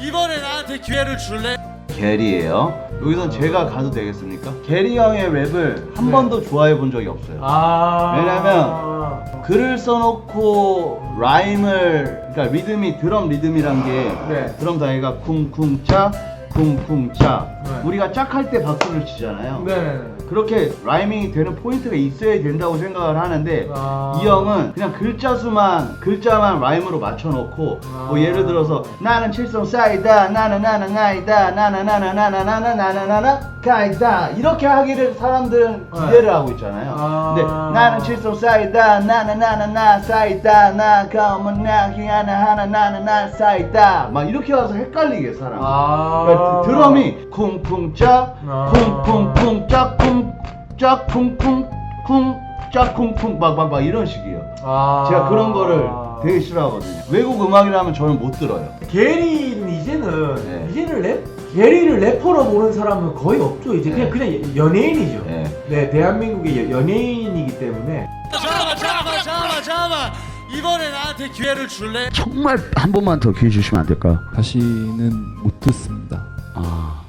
이번에 나한테 기회를 줄래? 게리예요. 여기선 제가 가도 되겠습니까? 게리 형의 랩을 한 네. 번도 좋아해 본 적이 없어요. 아. 왜냐면 글을 써놓고 라임을 그러니까 리듬이 드럼 리듬이란 게 네. 드럼 단위가 쿵쿵짜 쿵쿵짜 네. 우리가 짝할 때 박수를 치잖아요. 네네네. 그렇게 라이밍이 되는 포인트가 있어야 된다고 생각을 하는데 아. 이 형은 그냥 글자 수만 글자만 라임으로 맞춰놓고 아. 뭐 예를 들어서 나는 칠성 싸이다 나는 나는 아이다 나는 나는 나는 나는 나는 나는 가이다 이렇게 하기를 사람들은 기대를 하고 있잖아요. 네. 아. 근데 나는 칠성 싸이다 나는 나는 나 싸이다 나 가면 나기 하나 하나 나는 나 싸이다 막 이렇게 와서 헷갈리게 사람. 아. 그러니까 드럼이 쿵 쿵짜 아. 쿵쿵쿵짜 쿵짜 쿵쿵쿵짜 쿵쿵 막막막 이런 식이에요. 아. 제가 그런 거를 되게 싫어하거든요. 외국 음악이라면 저는 못 들어요. 게리는 이제는 네. 이제는 랩 게리를 래퍼로 보는 사람은 거의 없죠. 이제 그냥 네. 그냥 연예인이죠. 네. 네, 대한민국의 여- 연예인이기 때문에 잠깐만 잠깐만 잠깐만 잠깐만 이번에 나한테 기회를 줄래? 정말 한 번만 더 기회 주시면 안 될까요? 다시는 못 듣습니다. 아